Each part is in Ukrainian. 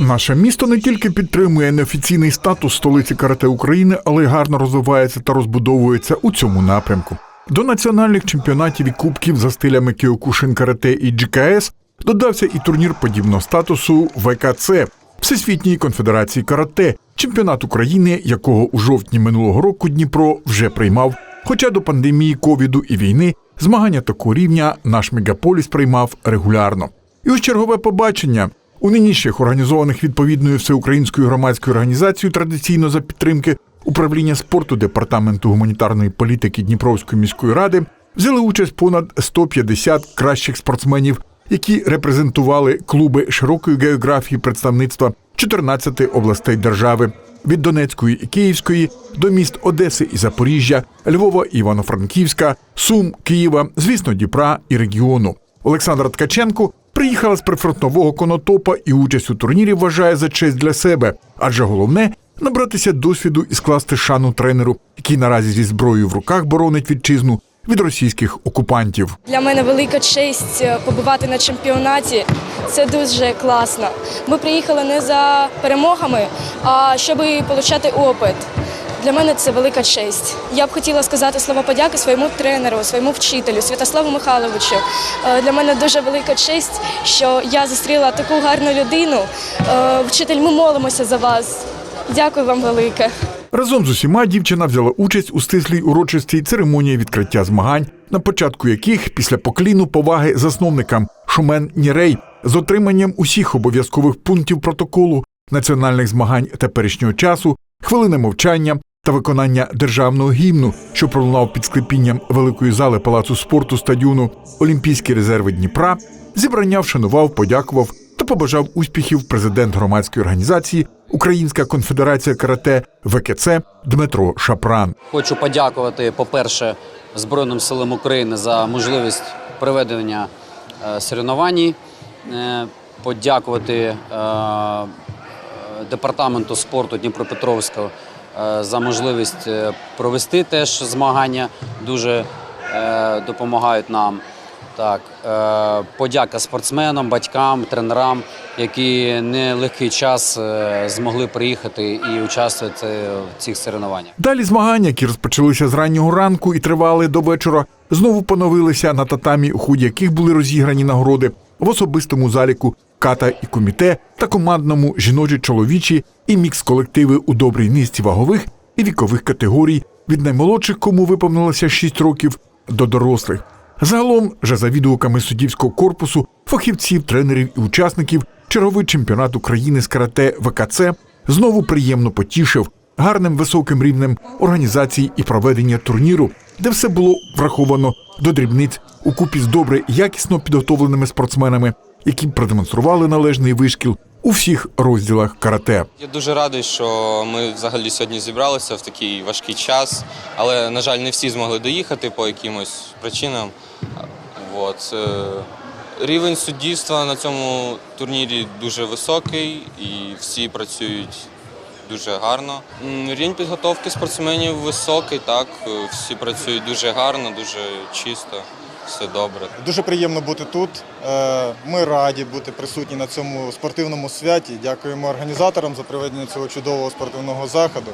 Наше місто не тільки підтримує неофіційний статус столиці карате України, але й гарно розвивається та розбудовується у цьому напрямку. До національних чемпіонатів і кубків за стилями Кіокушин карате і GKS додався і турнір подібного статусу ВКЦ Всесвітньої конфедерації карате, чемпіонат України, якого у жовтні минулого року Дніпро вже приймав. Хоча до пандемії ковіду і війни змагання такого рівня наш мегаполіс приймав регулярно. І ось чергове побачення. У нинішніх організованих відповідною всеукраїнською громадською організацією традиційно за підтримки управління спорту департаменту гуманітарної політики Дніпровської міської ради взяли участь понад 150 кращих спортсменів, які репрезентували клуби широкої географії представництва 14 областей держави від Донецької і Київської до міст Одеси і Запоріжжя, Львова Івано-Франківська, Сум, Києва, звісно, Дніпра і регіону. Олександра Ткаченко приїхала з прифронтового конотопа і участь у турнірі вважає за честь для себе, адже головне набратися досвіду і скласти шану тренеру, який наразі зі зброєю в руках боронить вітчизну від російських окупантів. Для мене велика честь е, побувати на чемпіонаті. Це дуже класно. Ми приїхали не за перемогами, а щоб отримати опит. Для мене це велика честь. Я б хотіла сказати слова подяки своєму тренеру, своєму вчителю Святославу Михайловичу. Е, Для мене дуже велика честь, що я зустріла таку гарну людину. Е, Вчитель, ми молимося за вас. Дякую вам велике. Разом з усіма дівчина взяла участь у стислій урочистій церемонії відкриття змагань, на початку яких після покліну поваги засновникам Шумен Нірей з отриманням усіх обов'язкових пунктів протоколу національних змагань теперішнього часу, хвилини мовчання та виконання державного гімну, що пролунав під склепінням великої зали палацу спорту стадіону Олімпійські резерви Дніпра, зібрання вшанував, подякував та побажав успіхів президент громадської організації Українська конфедерація карате ВКЦ Дмитро Шапран. Хочу подякувати, по-перше, Збройним силам України за можливість проведення е, е, подякувати е, департаменту спорту Дніпропетровського за можливість е, провести теж змагання. Дуже е, допомагають нам. Так, е, подяка спортсменам, батькам, тренерам, які нелегкий час е, змогли приїхати і участвувати в цих соревнованнях. Далі змагання, які розпочалися з раннього ранку і тривали до вечора, знову поновилися на татамі, у ході яких були розіграні нагороди в особистому заліку ката і коміте та командному жіночі чоловічі і мікс колективи у добрій низці вагових і вікових категорій від наймолодших, кому виповнилося 6 років, до дорослих. Загалом, же за відгуками суддівського корпусу, фахівців, тренерів і учасників, черговий чемпіонат України з карате ВКЦ знову приємно потішив гарним високим рівнем організації і проведення турніру, де все було враховано до дрібниць у купі з добре якісно підготовленими спортсменами, які продемонстрували належний вишкіл у всіх розділах карате. Я дуже радий, що ми взагалі сьогодні зібралися в такий важкий час, але, на жаль, не всі змогли доїхати по якимось причинам. От. е, Рівень суддівства на цьому турнірі дуже високий і всі працюють дуже гарно. Рівень підготовки спортсменів високий, так, е, всі працюють дуже гарно, дуже чисто, все добре. Дуже приємно бути тут. Е, Ми раді бути присутні на цьому спортивному святі. Дякуємо організаторам за проведення цього чудового спортивного заходу.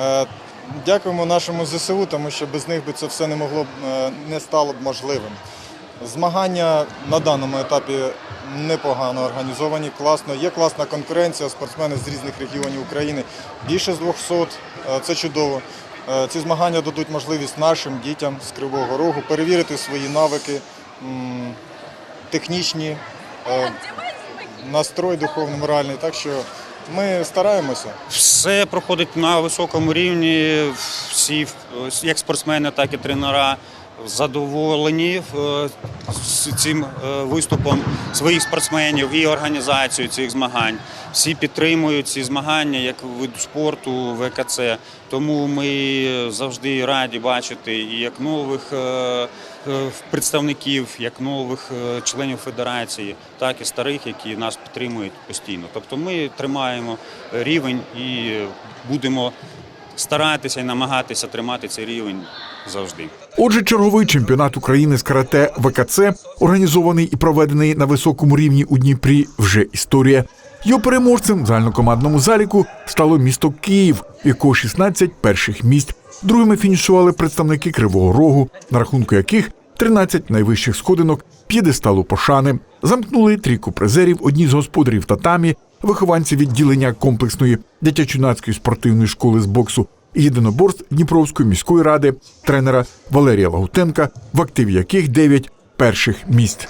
Е, Дякуємо нашому ЗСУ, тому що без них би це все не могло б е, не стало б можливим. Змагання на даному етапі непогано організовані, класно. Є класна конкуренція, спортсмени з різних регіонів України. Більше з 200, е, це чудово. Е, Ці змагання дадуть можливість нашим дітям з Кривого Рогу перевірити свої навики, технічні, е, настрой духовний, моральний. Так що ми стараємося. Все проходить на високому рівні. Всі, як спортсмени, так і тренера, задоволені е, цим е, виступом своїх спортсменів і організацією цих змагань. Всі підтримують ці змагання як вид спорту ВКЦ. Тому ми завжди раді бачити і як нових е, представників, як нових членів федерації, так і старих, які нас підтримують постійно. Тобто ми тримаємо рівень і будемо старатися і намагатися тримати цей рівень завжди. Отже, черговий чемпіонат України з карате ВКЦ, організований і проведений на високому рівні у Дніпрі, вже історія. Його переможцем в загальнокомандному заліку стало місто Київ, якого 16 перших місць. Другими фінішували представники Кривого Рогу, на рахунку яких 13 найвищих сходинок п'єдесталу пошани. Замкнули трійку призерів одні з господарів татамі, вихованці відділення комплексної дитячо-юнацької спортивної школи з боксу єдиноборств Дніпровської міської ради, тренера Валерія Лагутенка, в активі яких 9 перших місць.